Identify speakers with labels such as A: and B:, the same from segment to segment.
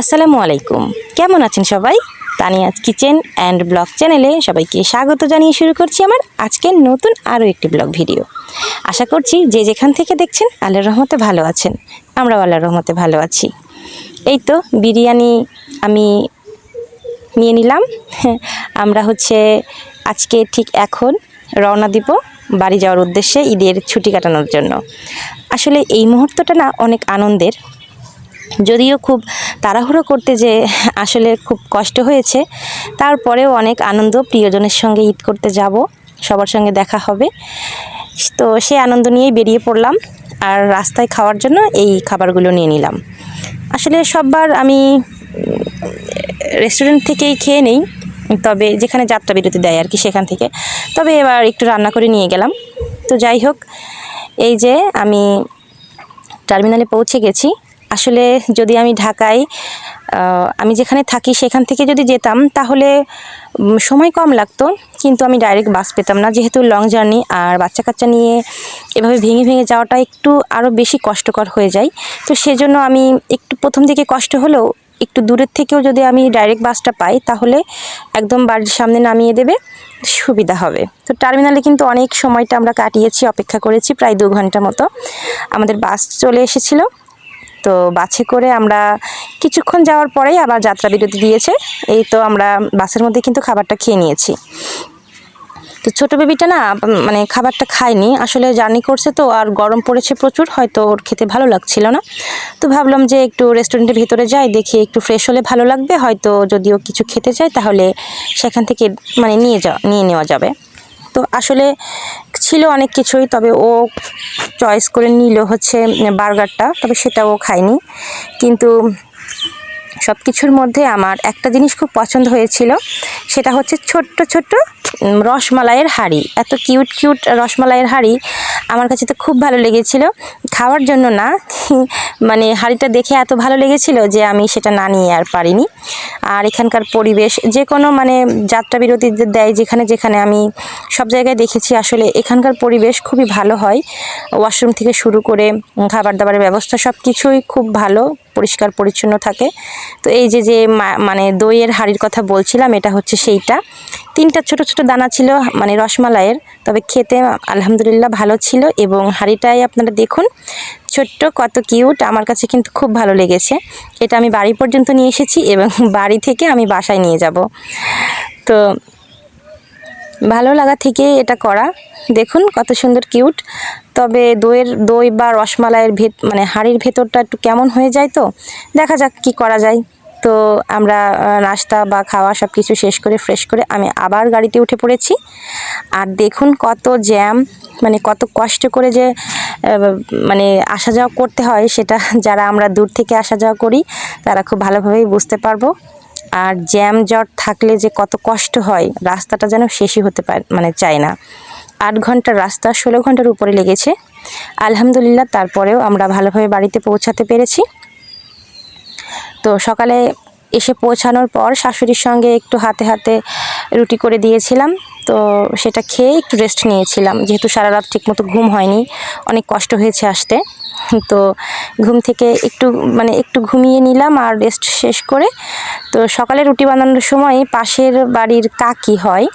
A: আসসালামু আলাইকুম। কেমন আছেন সবাই? তানিয়াজ কিচেন অ্যান্ড ব্লগ চ্যানেলে সবাইকে স্বাগত জানিয়ে শুরু করছি আমার আজকের নতুন আরও একটি ব্লগ ভিডিও। আশা করছি যে যেখান থেকে দেখছেন আল্লাহর রহমতে ভালো আছেন। আমরাও আল্লাহর রহমতে ভালো আছি। এই তো বিরিয়ানি আমি নিয়ে নিলাম। আমরা হচ্ছে আজকে ঠিক এখন রওনা দিব বাড়ি যাওয়ার উদ্দেশ্যে ঈদের ছুটি কাটানোর জন্য। আসলে এই মুহূর্তটা না অনেক আনন্দের। যদিও খুব তাড়াহুড়ো করতে যে আসলে খুব কষ্ট হয়েছে, তারপরেও অনেক আনন্দ প্রিয়জনের সঙ্গে ঈদ করতে যাব, সবার সঙ্গে দেখা হবে। তো সেই আনন্দ নিয়েই বেরিয়ে পড়লাম আর রাস্তায় খাওয়ার জন্য এই খাবারগুলো নিয়ে নিলাম। আসলে সববার আমি রেস্টুরেন্ট থেকেই খেয়ে নেই, তবে যেখানে যাত্রা বিরতি দেয় আর কি সেখান থেকে। তবে এবার একটু রান্না করে নিয়ে গেলাম। তো যাই হোক, এই যে আমি টার্মিনালে পৌঁছে গেছি। আসলে যদি আমি ঢাকায় আমি যেখানে থাকি সেখান থেকে যদি যেতাম, তাহলে সময় কম লাগতো। কিন্তু আমি ডাইরেক্ট বাস পেতাম না। যেহেতু লং জার্নি আর বাচ্চা কাচ্চা নিয়ে এভাবে ভেঙে ভেঙে যাওয়াটা একটু আরও বেশি কষ্টকর হয়ে যায়। তো সেজন্য আমি একটু প্রথম দিকে কষ্ট হলেও একটু দূরের থেকেও যদি আমি ডাইরেক্ট বাসটা পাই, তাহলে একদম বাড়ির সামনে নামিয়ে দেবে, সুবিধা হবে। তো টার্মিনালে কিন্তু অনেক সময়টা আমরা কাটিয়েছি, অপেক্ষা করেছি, প্রায় দু ঘণ্টা মতো। আমাদের বাস চলে এসেছিল। তো বাসে করে আমরা কিছুক্ষণ যাওয়ার পরেই আবার যাত্রা বিরতি দিয়েছে। এই তো আমরা বাসের মধ্যে কিন্তু খাবারটা খেয়ে নিয়েছি। তো ছোটো বেবিটা না মানে খাবারটা খায়নি। আসলে জার্নি করছে তো, আর গরম পড়েছে প্রচুর, হয়তো ওর খেতে ভালো লাগছিল না। তো ভাবলাম যে একটু রেস্টুরেন্টের ভিতরে যাই, দেখি একটু ফ্রেশ হলে ভালো লাগবে। হয়তো যদিও কিছু খেতে চাই, তাহলে সেখান থেকে মানে নিয়ে যাওয়া নিয়ে নেওয়া যাবে। তো আসলে ছিল অনেক কিছুই, তবে ও চয়েস করে নিল হচ্ছে বার্গারটা তবে সেটা ও খায়নি। কিন্তু সব কিছুর মধ্যে আমার একটা জিনিস খুব পছন্দ হয়েছিল, সেটা হচ্ছে ছোট্ট ছোট্ট রসমালাইয়ের হাঁড়ি। এত কিউট কিউট রসমালাইয়ের হাঁড়ি আমার কাছে তো খুব ভালো লেগেছিল। খাওয়ার জন্য না মানে হাঁড়িটা দেখে এত ভালো লেগেছিল যে আমি সেটা না নিয়ে আর পারিনি। আর এখানকার পরিবেশ, যে কোনো মানে যাত্রা বিরতি দেয় যেখানে যেখানে, আমি সব জায়গায় দেখেছি আসলে এখানকার পরিবেশ খুবই ভালো হয়। ওয়াশরুম থেকে শুরু করে খাবার দাবারের ব্যবস্থা সব কিছুই খুব ভালো, পরিষ্কার পরিচ্ছন্ন থাকে। তো এই যে যে মানে দইয়ের হাড়ির কথা বলছিলাম, এটা হচ্ছে সেইটা। তিনটা ছোট ছোট দানা ছিল মানে রসমালাইয়ের, তবে খেতে আলহামদুলিল্লাহ ভালো ছিল এবং হাড়িটাই আপনারা দেখুন, ছোট্ট কত কিউট, আমার কাছে কিন্তু খুব ভালো লেগেছে। এটা আমি বাড়ি পর্যন্ত নিয়ে এসেছি এবং বাড়ি থেকে আমি বাসায় নিয়ে যাব। তো ভালো লাগা থেকে এটা করা। দেখুন কত সুন্দর কিউট। তবে দইয়ের দই বা রসমালাইয়ের ভেত মানে হাঁড়ির ভেতরটা একটু কেমন হয়ে যায় তো, দেখা যাক কি করা যায়। তো আমরা নাস্তা বা খাওয়া সব কিছু শেষ করে ফ্রেশ করে আমি আবার গাড়িতে উঠে পড়েছি। আর দেখুন কত জ্যাম মানে কত কষ্ট করে যে মানে আসা যাওয়া করতে হয়, সেটা যারা আমরা দূর থেকে আসা যাওয়া করি, তারা খুব ভালোভাবেই বুঝতে পারব। আর জ্যাম জট থাকলে যে কত কষ্ট হয়, রাস্তাটা যেন শেষই হতে পারে মানে চায় না। আট ঘণ্টার রাস্তা ষোলো ঘণ্টার উপরে লেগেছে। আলহামদুলিল্লাহ, তারপরেও আমরা ভালোভাবে বাড়িতে পৌঁছাতে পেরেছি। তো সকালে এসে পৌঁছানোর পর শাশুড়ির সঙ্গে একটু হাতে হাতে রুটি করে দিয়েছিলাম। তো সেটা খেয়ে একটু রেস্ট নিয়েছিলাম। যেহেতু সারা রাত ঠিকমতো ঘুম হয়নি, অনেক কষ্ট হয়েছে আসতে। তো ঘুম থেকে একটু মানে একটু ঘুমিয়ে নিলাম আর রেস্ট শেষ করে, তো সকালে রুটি বানানোর সময় পাশের বাড়ির কাকি হয়,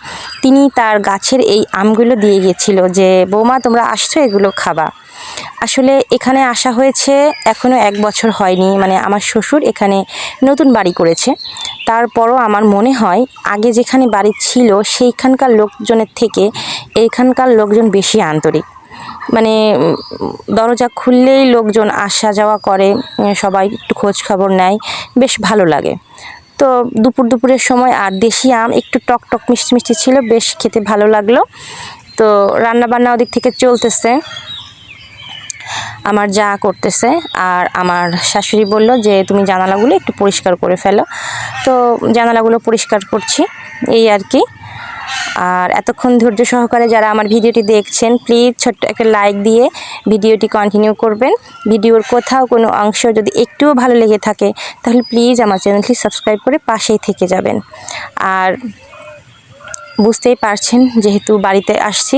A: তিনি তার গাছের এই আমগুলো দিয়ে গিয়েছিল যে, বৌমা, তোমরা আসছো এগুলো খাবা। আসলে এখানে আসা হয়েছে এখনও এক বছর হয়নি মানে আমার শ্বশুর এখানে নতুন বাড়ি করেছে। তারপরও আমার মনে হয়, আগে যেখানে বাড়ি ছিল, সেইখানকার লোকজনের থেকে এইখানকার লোকজন বেশি আন্তরিক। মানে দরজা খুললেই লোকজন আসা যাওয়া করে, সবাই একটু খোঁজ খবর নেয়, বেশ ভালো লাগে। তো দুপুর দুপুরের সময় আর দেশি আম একটু টক টক মিষ্টি মিষ্টি ছিল, বেশ খেতে ভালো লাগল। তো রান্না বান্না ওদিক থেকে চলতেছে। আমার যা করতেছে আর আমার শাশুড়ি বলল যে, তুমি জানালাগুলো একটু পরিষ্কার করে ফেলো। তো জানালাগুলো পরিষ্কার করছি, এই আর কি। আর এতক্ষণ ধৈর্য সহকারে যারা আমার ভিডিওটি দেখছেন, প্লিজ ছোট্ট একটা লাইক দিয়ে ভিডিওটি কন্টিনিউ করবেন। ভিডিওর কোথাও কোনো অংশ যদি একটুও ভালো লেগে থাকে, তাহলে প্লিজ আমার চ্যানেলটি সাবস্ক্রাইব করে পাশেই থেকে যাবেন। আর বুঝতেই পারছেন যেহেতু বাড়িতে আসছি।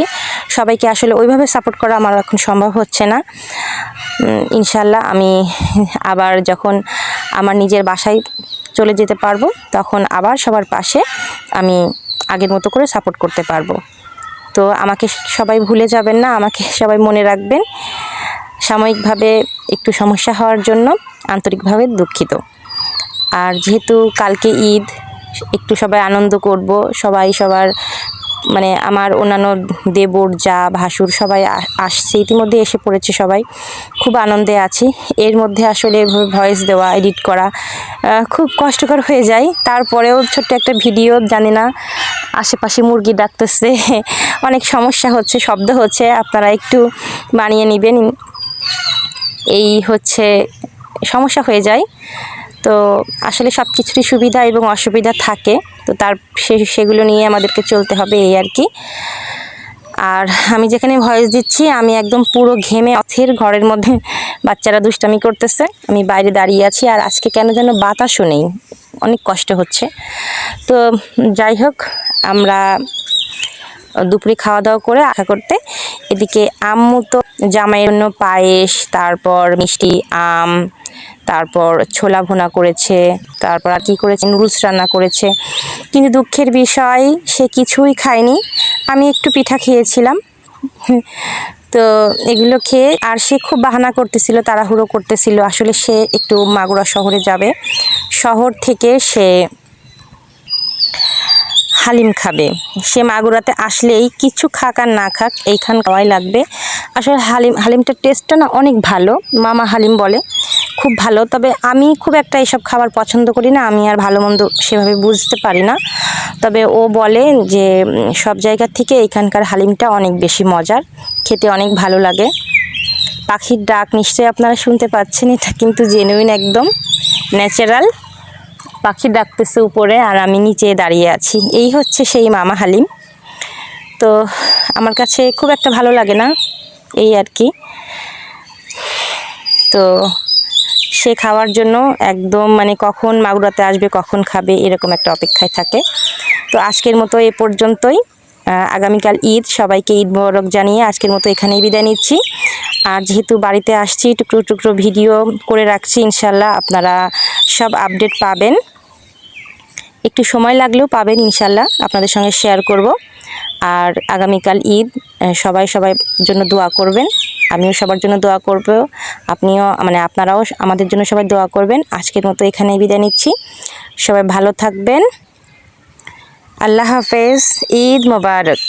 A: সবাইকে আসলে ওইভাবে সাপোর্ট করা আমার এখন সম্ভব হচ্ছে না। ইনশাল্লাহ আমি আবার যখন আমার নিজের বাসায় চলে যেতে পারব, তখন আবার সবার পাশে আমি আগের মতো করে সাপোর্ট করতে পারব। তো আমাকে সবাই ভুলে যাবেন না, আমাকে সবাই মনে রাখবেন। সাময়িকভাবে একটু সমস্যা হওয়ার জন্য আন্তরিকভাবে দুঃখিত। আর যেহেতু কালকে ঈদ একটু সবাই আনন্দ করব, সবাই সবার মানে আমার অন্যান্য দেবর, যা, ভাসুর সবাই আসছে, ইতিমধ্যে এসে পড়েছে সবাই। খুব আনন্দে আছি। এর মধ্যে আসলে ভয়েস দেওয়া এডিট করা খুব কষ্টকর হয়ে যায়। তারপরেও ছোট্ট একটা ভিডিও জানি না, আশেপাশে মুরগি ডাকতেছে, অনেক সমস্যা হচ্ছে, শব্দ হচ্ছে, আপনারা একটু মানিয়ে নেবেন। এই হচ্ছে, সমস্যা হয়ে যায়। তো আসলে সব কিছুরই সুবিধা এবং অসুবিধা থাকে। তো তার সেগুলো নিয়ে আমাদেরকে চলতে হবে এই আর কি। আর আমি যেখানে ভয়েস দিচ্ছি, আমি একদম পুরো ঘেমে অথের ঘরের মধ্যে বাচ্চারা দুষ্টামি করতেছে। আমি বাইরে দাঁড়িয়ে আছি আর আজকে কেন যেন বাতাসও নেই। অনেক কষ্ট হচ্ছে। তো যাই হোক, আমরা দুপুরে খাওয়া দাওয়া করে আশা করতে এদিকে আম্মু তো জামাইয়ের জন্য পায়েস, তারপর মিষ্টি, আম তারপর ছোলা ভোনা করেছে, তারপর আর কি করেছে? নুডলস রান্না করেছে। কিন্তু দুঃখের বিষয়, সে কিছুই খায়নি। আমি একটু পিঠা খেয়েছিলাম। তো এগুলো খেয়ে আর সে খুব বাহানা করতেছিল, তাড়াহুড়ো করতেছিল। আসলে সে একটু মাগুরা শহরে যাবে। শহর থেকে সে হালিম খাবে। সে মাগুরাতে আসলেই কিছু খাক আর না খাক, এইখান খাওয়াই লাগবে। আসলে হালিম, হালিমটার টেস্টটা না অনেক ভালো, মামা হালিম বলে। খুব ভালো। তবে আমি খুব একটা এসব খাবার পছন্দ করি না। আমি আর ভালো মন্দ সেভাবে বুঝতে পারি না। তবে ও বলে যে সব জায়গা থেকে এখানকার হালিমটা অনেক বেশি মজার। খেতে অনেক ভালো লাগে। পাখির ডাক নিশ্চয়ই আপনারা শুনতে পাচ্ছেন। এটা কিন্তু জেনুইন একদম ন্যাচারাল পাখি ডাকতেছে উপরে আর আমি নিচে দাঁড়িয়ে আছি। এই হচ্ছে সেই মামা হালিম। তো আমার কাছে খুব একটা ভালো লাগে না। এই আর কি। তো সে খাওয়ার জন্য একদম মানে কখন মাগুরাতে আসবে, কখন খাবে এরকম একটা অপেক্ষায় থাকে। তো আজকের মতো এ পর্যন্তই। আগামীকাল ঈদ, সবাইকে ঈদ মোবারক জানিয়ে আজকের মতো এখানেই বিদায় নিচ্ছি। আর যেহেতু বাড়িতে আসছি, টুকরো টুকরো ভিডিও করে রাখছি, ইনশাল্লাহ আপনারা সব আপডেট পাবেন। একটু সময় লাগলেও পাবেন, ইনশাল্লাহ আপনাদের সঙ্গে শেয়ার করব। আর আগামীকাল ঈদ সবাই সবাই জন্য দোয়া করবেন। আমিও সবার জন্য দোয়া করব। আপনিও মানে আপনারাও আমাদের জন্য সবাই দোয়া করবেন। আজকের মতো এখানেই বিদায় নিচ্ছি। সবাই ভালো থাকবেন। আল্লাহ হাফেজ, ঈদ মোবারক।